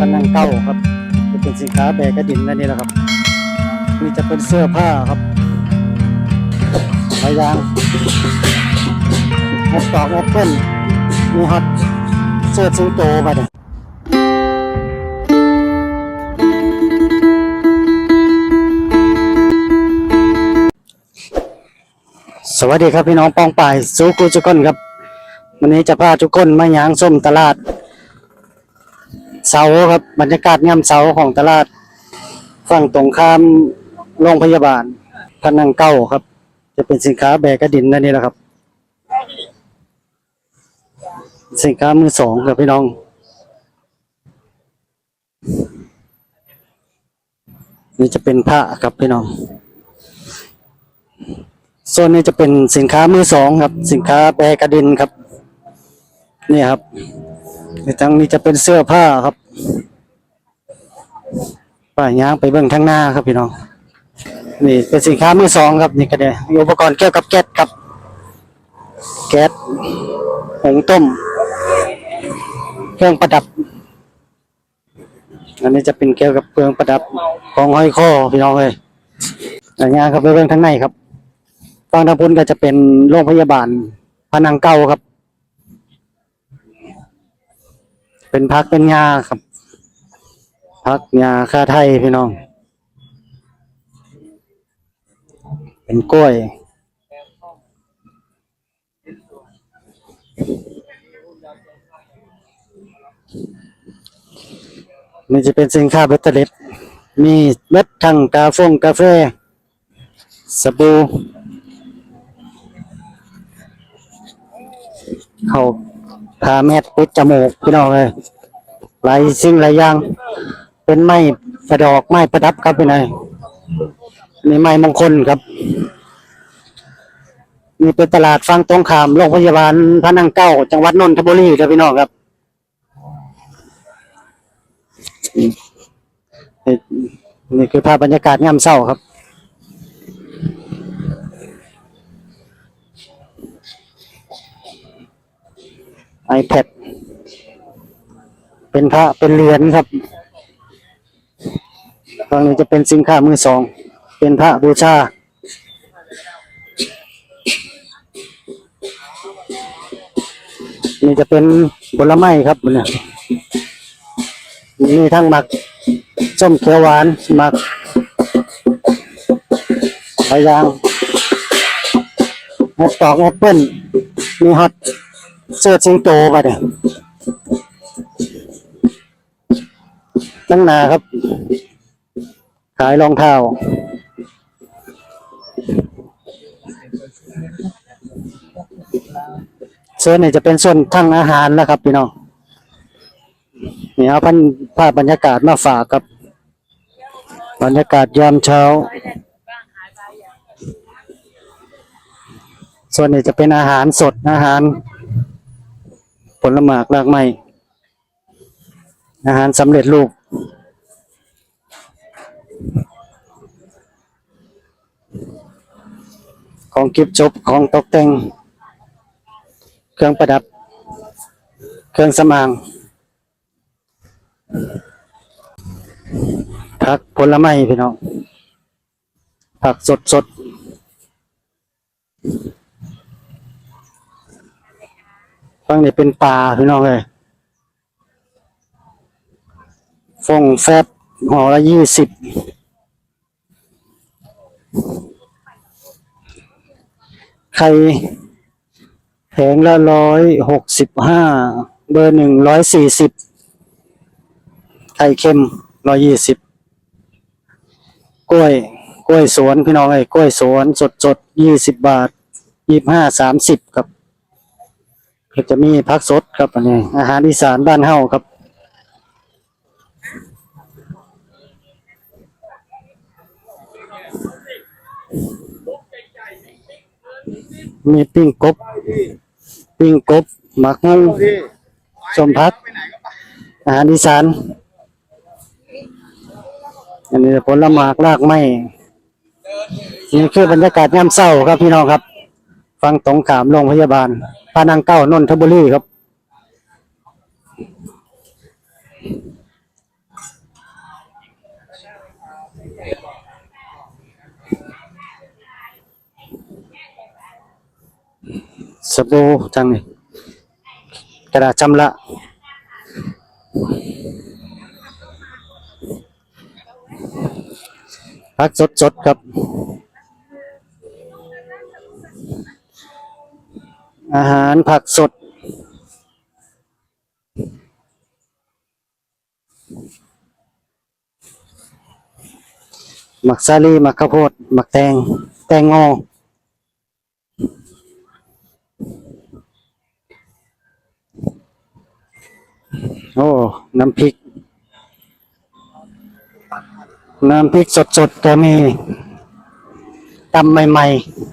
พนังเก้าครับ จะเป็นสินค้าแบกกระดินนั่นนี่แหละครับนี่จะเป็นเสื้อผ้าครับลายยางแอปตอกแอปเปิ้ลมีฮอตเสื้อซิงโตมาเนี่ยสวัสดีครับพี่น้องปองป่ายสูกูจุกคนครับวันนี้จะพาทุกคนมาหยางส้มตลาด เสาครับ บรรยากาศงามเสาของตลาด ฝั่งตรงข้ามโรงพยาบาลพนังเก้าครับ จะเป็นสินค้าแบกกระดินนั่นนี่แหละครับ สินค้ามือสองครับพี่น้อง นี่จะเป็นผ้าครับพี่น้องโซนนี้จะเป็นสินค้ามือสองครับ สินค้าแบกกระดินครับ นี่ครับ ในทางนี้จะเป็นเสื้อผ้าครับป้ายยางไปเบื้องทางหน้าครับพี่น้องนี่เป็นสินค้ามือสองครับนี่ก็ได้มีอุปกรณ์เกี่ยวกับแก๊สครับแก๊สหงต้ม เครื่องประดับ อันนี้จะเป็นเกี่ยวกับเครื่องประดับของห้อยคอพี่น้องเลยอันนี้ครับไปเบื้องทางในครับฝั่งทางพุนก็จะเป็นโรงพยาบาลพนังเก้าครับ เป็นพักเป็นยาครับ พักยาค่าไทยพี่น้อง เป็นกล้วย นี่จะเป็นสินค้าเบตเตอร์เล็ดมีเม็ดทั้งกาฟงกาแฟสบู่เขา พาแมทปุดจมูกพี่น้องเลยหลายสิ่งหลายอย่าง เป็นไม้ประดอกไม้ประดับครับพี่นายนี่ไม้มงคลครับนี่เป็นตลาดฟังตรงขามโรงพยาบาลพระนังเก้า จังหวัดนนทบุรีครับพี่น้องครับนี่นี่คือภาพบรรยากาศงามเศร้าครับ iPad เป็นพระเป็นเหรียญครับฝั่งนี้จะเป็นสินค้ามือสอง เป็นพระบูชานี่จะเป็นผลไม้ครับเนี่ยมีทั้งหมักส้มเขียวหวานหมักหลายอย่างแอปตอกแอปเปิ้ลมีฮอต เสื้อสิงโตมาเนี่ยตั้งนาครับ ขายรองเท้าเส่วนนี้จะเป็นส่วนทั้งอาหารนะครับ พี่น้องเนี่เอาพันภาพบรรยากาศมาฝากครับ บรรยากาศยามเช้า ส่วนนี้จะเป็นอาหารสดอาหาร ลไม้รากไม้อาหารสำเร็จรูป ของกิฟจบของตกแต่ง เครื่องประดับ เครื่องสมางผักผลไม้พี่น้องผักสดสด ฟังนี่เป็นปลาพี่น้องเลยฟงแฟบห่อละยี่สิบไข่แผงละร้อยหกสิบห้าเบอร์หนึ่งร้อยสี่สิบไข่เค็มร้อยยี่สิบกล้วย กล้วยสวนพี่น้องไอ้ยกล้วยสวนสดสดยี่สิบบาทยี่ห้าสามสิบครับ ก็จะมีผักสดครับอันนี้อาหารอีสานบ้านเฮาครับ มีปิ้งกบ ปิ้งกบหมักงูสมพัก อาหารอีสาน อันนี้ผลไม้รากไม้นี่คือบรรยากาศยามเศร้าครับพี่น้องครับ ฟังตรงขามโรงพยาบาล ระนังเก้านนทบุรีครับ สบู่จังนี่กระดาษจำละพักสดๆครับ อาหารผักสด หมักซาลีหมักข้าวโพด หมักแตง แตงโมโอ้ น้ำพริก น้ำพริกสดๆก็มีตำใหม่ ๆ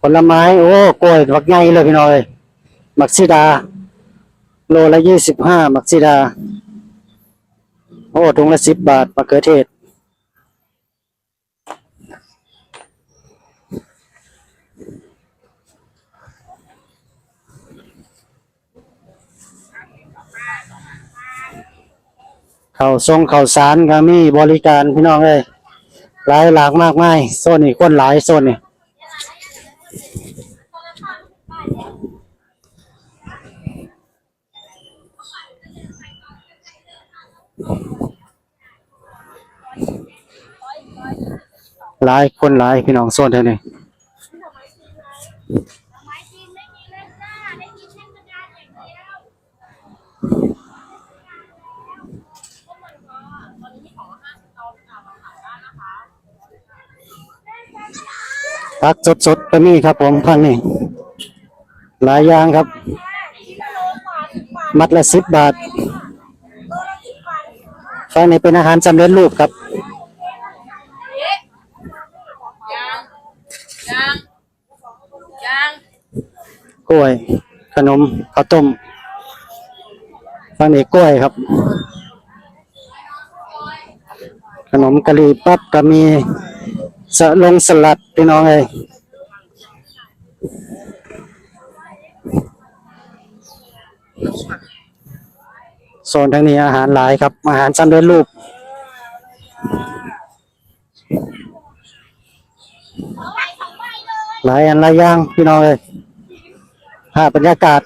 ผลไม้โอ้กล้วยบักไงเลยพี่น้อยมักซีดา โลละยี่สิบห้ามักซีดา โอ้ถุงละสิบบาทมะเขือเทศ เข้าทรงเข้าสารก็มีบริการพี่น้องเลยหลายหลากมากมายโซนนี้คนหลายโซนนี่ หลายคนหลายพี่น้องโซนเท่านี้ ไม้จีนไม่มีเล่นหน้าได้กินเทศกาลอย่างเดียว ผักสดๆก็มีครับผมพังนี่หลายอย่างครับ มัดละสิบบาทฟังนี่เป็นอาหารสำเร็จรูปครับกล้วย ขนมข้าวต้มฟังนี่กล้วยครับ ขนมกะหรี่ปั๊บก็มี สลงสลัดพี่น้องเอ้โซนทางนี้อาหารหลายครับ อาหารสำเร็จรูปหลายอันหลายอย่างพี่น้องเอ้ยภาพบรรยากาศ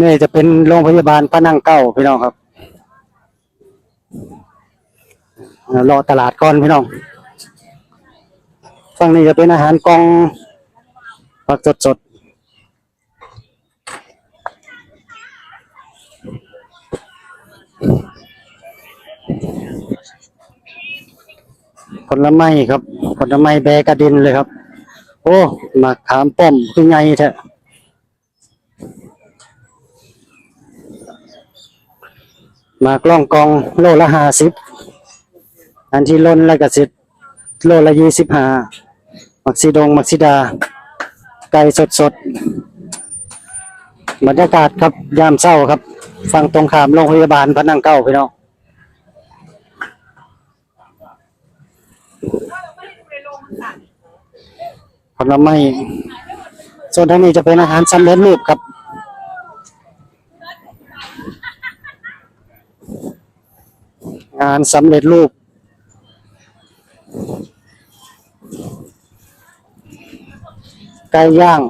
นี่จะเป็นโรงพยาบาลพระนั่งเก้าพี่น้องครับรอตลาดก่อนพี่น้องฝั่งนี้จะเป็นอาหารกองผักสดสดผลไม้ครับ ผลไม้แบกระดินเลยครับ โอ้มาขามป้อมคือไงแท้ มากล่องกองโลละห้าสิบอันที่ล้นแล้วก็สิโลละยี่สิบห้ามักซีดงมักซีดา ไก่สดสดๆบรรยากาศครับยามเศร้าครับฝั่งตรงข้ามโรงพยาบาลพระนั่งเก้าพี่น้องผลไม้ส่วนทางนี้จะเป็นอาหารสำเร็จรูปครับ งานสำเร็จรูป ไก่ย่าง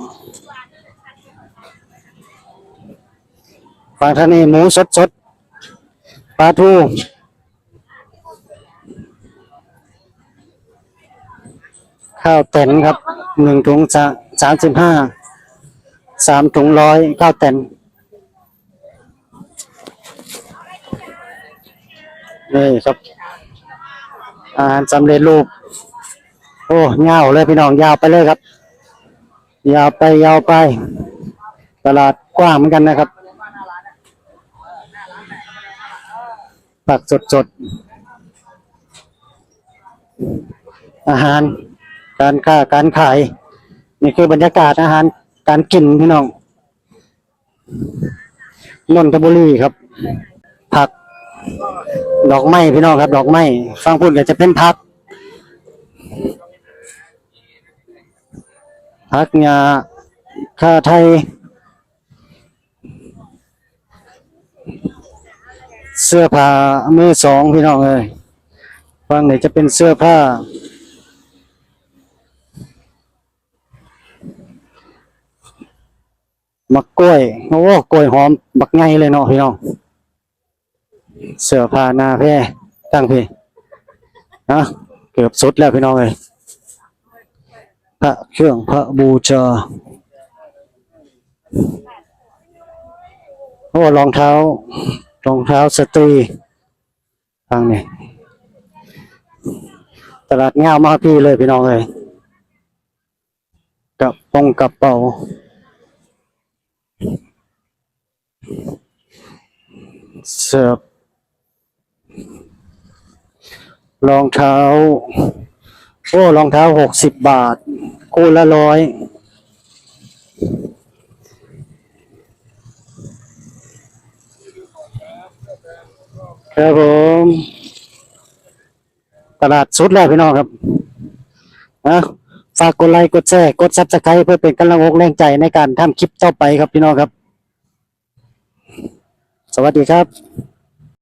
ฝั่งทางนี้หมูสดสดปลาทูข้าวเตนครับหนึ่งถุงสามสิบห้าสามถุงร้อยข้าวเตน นี่ครับ อาหารสำเร็จรูป โอ้เงาวเลยพี่น้องยาวไปเลยครับ ยาวไปยาวไป ตลาดกว้างเหมือนกันนะครับผักสดสดๆอาหาร การค้าการขาย นี่คือบรรยากาศอาหารการกินพี่น้องนนทบุรีครับ ดอกไม้พี่น้องครับ ดอกไม้ฟังพูดก็จะเป็นพักพักงาค่าไทย เสื้อผ้ามือสองพี่น้องเอ้ยฝั่งไหนจะเป็นเสื้อผ้ามักกล้วยโอ้กล้วยหอมบักไงเลยเนาะพี่น้อง เสื้อผ้าหน้าแพ่ตั้งพี่นะเกือบสุดแล้วพี่น้องเลยพระเครื่องพระบูชาโอ้รองเท้ารองเท้าสตรีฟังนี่ตลาดเงามากพี่เลยพี่น้องเลยกับปงกระเป๋าเสื้อ รองเท้า โอ้รองเท้าหกสิบบาท คู่ละร้อยครับผมตลาดสุดแล้วพี่น้องครับนะฝากกดไลค์กดแชร์กดซับสไครต์เพื่อเป็นกำลังอกแรงใจในการทำคลิปต่อไปครับพี่น้องครับ สวัสดีครับ